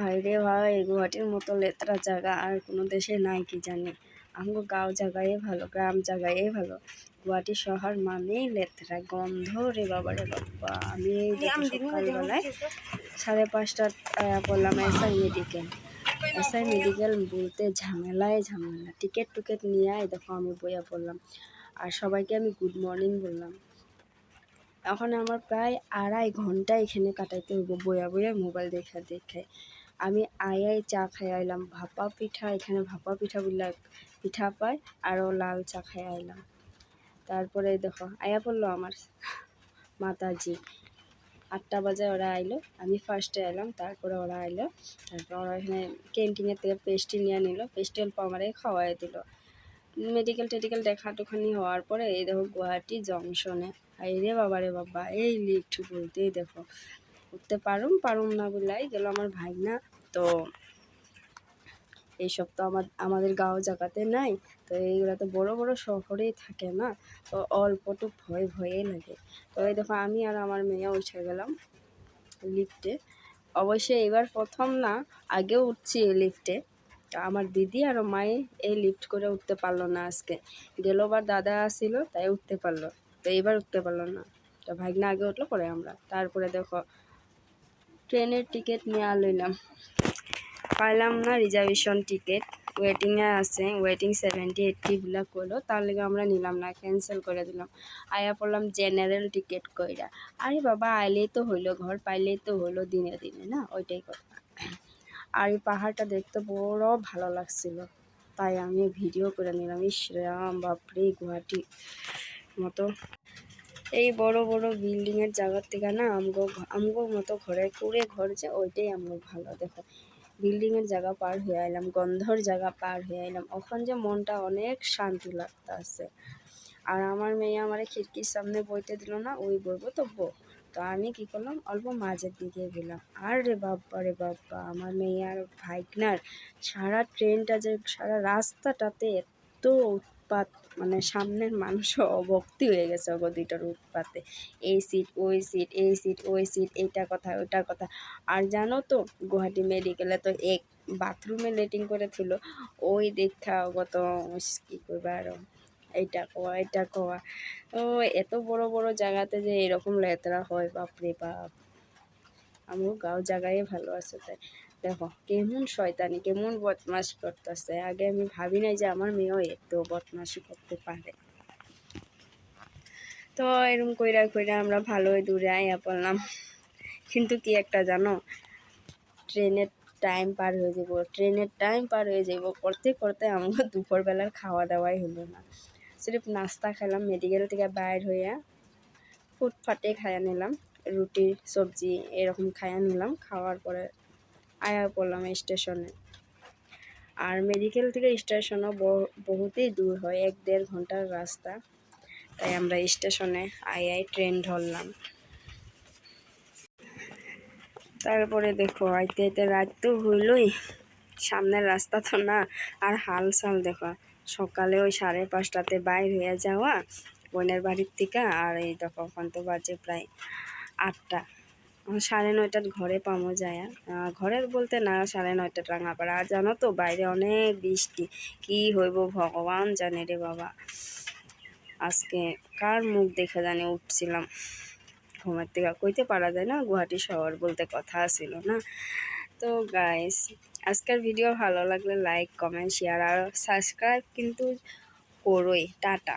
ভাইরে ভাই গুয়াহাটির মতো লেত্রা জায়গা আর কোনো দেশে নাই কি জানি। আমগো গাঁও জায়গায় ভালো গ্রাম জায়গায় ভালো। গুয়াহাটি শহর মানেই লেত্রা গন্ধ রে বাবা রে বাবা। আমি সকালবেলায় সাড়ে পাঁচটা পড়লাম এসআই মেডিকেল। এসআই মেডিকেল বলতে ঝামেলায় ঝামেলা। টিকিট টুকেট নিয়ে আয় দেখো আমি বইয়া পড়লাম। আর সবাইকে আমি গুড মর্নিং বললাম। এখন আমার প্রায় আড়াই ঘণ্টা এখানে কাটাইতে হইব বইয়া বইয়া মোবাইল দেখা দেখে। আমি আই আই চা খাই আইলাম। ভাপা পিঠা, এখানে ভাপা পিঠা পিঠা পায়, আরও লাল চা খাই আইলাম। তারপরে দেখো, আয়া পড়ল আমার মাতাজি। আটটা বাজে ওরা আইলো, আমি ফার্স্টে এলাম তারপরে ওরা আইলো। তারপর ওরা এখানে ক্যান্টিনের থেকে পেস্টি নিয়ে নিল পেস্ট্রি অল্প আমারে খাওয়াই দিল। মেডিকেল টেডিকেল দেখা টোখানি হওয়ার পরে এই দেখো গুয়াহাটি জংশনে। এই রে বাবা রে বাবা, এই লিফট বলতেই দেখো। উঠতে পারুম পারুম না বলাই গেল আমার ভাই না তো এইসব তো আমার, আমাদের গাঁও জায়গাতে নাই, তো এইগুলো তো বড় বড় শহরেই থাকে না, তো অল্পটু ভয় ভয়েই লাগে। তো এই দেখো, আমি আর আমার মেয়ে উঠে গেলাম লিফটে। অবশ্যই এবার প্রথম না, আগেও উঠছি এই লিফটে। তো আমার দিদি আর মায়ে এই লিফট করে উঠতে পারল না আজকে। গেলোবার দাদা আসিল, তাই উঠতে পারল। তো এবার উঠতে পারল না। তো ভাগনা আগে উঠল, পরে আমরা। তারপরে দেখো ট্রেনের টিকিট নিয়ে লইলাম। পাইলাম না রিজার্ভেশন টিকিট। ওয়েটিংয়ে আছে ওয়েটিং সেভেন্টি এইটটিবিলাক করল তার লেগে আমরা নিলাম না ক্যান্সেল করে দিলাম। আয়া পড়লাম জেনারেল টিকিট কইরা। আরে বাবা, আইলেই তো হইল ঘর, পাইলেই তো হইল দিনে দিনে, না? ওইটাই কথা। আর এই পাহাড়টা দেখতে বড় ভালো লাগছিল। তাই আমি ভিডিও করে নিলাম। ইস রাম বাপরে, গুয়াহাটি মতো। এই বড় বড় বিল্ডিংয়ের জায়গার থেকে না আমগো আমগো মতো ঘরে কুড়ে ঘর যে ওইটাই আমগো ভালো, দেখো। বিল্ডিংয়ের জায়গা পার হয়ে আইলাম, গন্ধর জায়গা পার হয়ে আইলাম। ওখান যে মনটা অনেক শান্তি লাগতে আছে আর আমার মেয়ে আমার খিড়কির সামনে বইতে দিল না, ওই বইবো তো বো। তো আমি কি করলাম, অল্প মাঝের দিকে গেলাম। আর রে বাবা রে বাবা, আমার মেয়ে আর ভাইকনার সারা ট্রেনটা যে, সারা রাস্তাটাতে এত উৎপাত মানে সামনের মানুষও অভক্তি হয়ে গেছে ওগো দুইটার উৎপাতে। এই সিট ওই সিট এই সিট ওই সিট এইটা কথা, ওইটা কথা। আর জানো তো, গুয়াহাটি মেডিকেলে তো এক বাথরুমে লেটিং করেছিল। ওই দেখা কত কী করবে আরও এইটা কোয়া এইটা কোয়া ও, এত বড় বড় জায়গাতে যে এরকম লেতরা হয়, বাপরে বাপ। আমার গাঁও জায়গায় ভালো আছে তাই। দেখো, কেমন শয়তানি, কেমন বদমাশি করতেছে। আগে আমি ভাবি নাই যে আমার মেয়েও এত বদমাশি করতে পারে। তো এরকম কইরা কইরা আমরা ভালোই দূরে আইয়া পড়লাম। কিন্তু কি একটা জানো, ট্রেনের টাইম পার হয়ে যাব ট্রেনের টাইম পার হয়ে যাব করতে করতে আমাকে দুপুরবেলার খাওয়া দাওয়াই হলো না। সিরিফ নাস্তা খেলাম মেডিকেল থেকে বাইর হইয়া ফুটফাটে খাইয়া নিলাম। রুটি, সবজি এরকম খাইয়া নিলাম। খাওয়ার পরে আয়া পড়লাম স্টেশনে। আর মেডিকেল থেকে স্টেশনও বহুতই দূর হয়, এক দেড় ঘণ্টার রাস্তা। তাই আমরা স্টেশনে আই ট্রেন ধরলাম। তারপরে দেখো, আইতে আইতে রাত তো হইলই। সামনের রাস্তা তো না, আর হাল সাল দেখো। সকালে ওই সাড়ে পাঁচটাতে বাইর হয়ে যাওয়া, বোনের বাড়ির থেকে, আর এই দেখো ওখান তো বাজে প্রায় আটটা। সাড়ে নয়টার ঘরে পামো যায়। ঘরের বলতে না, সাড়ে নয়টা রাঙাপাড়া। আর জানো তো, বাইরে অনেক বৃষ্টি। কি হইব ভগবান জানে রে বাবা। আজকে কার মুখ দেখে জানি উঠছিলাম। ঘুমের থেকে, কইতে পারা যায় না, গুয়াহাটি শহর বলতে কথা ছিল না। তো গাইস আজকের ভিডিও ভালো লাগলে লাইক কমেন্ট শেয়ার আর সাবস্ক্রাইব কিন্তু করোই। টাটা।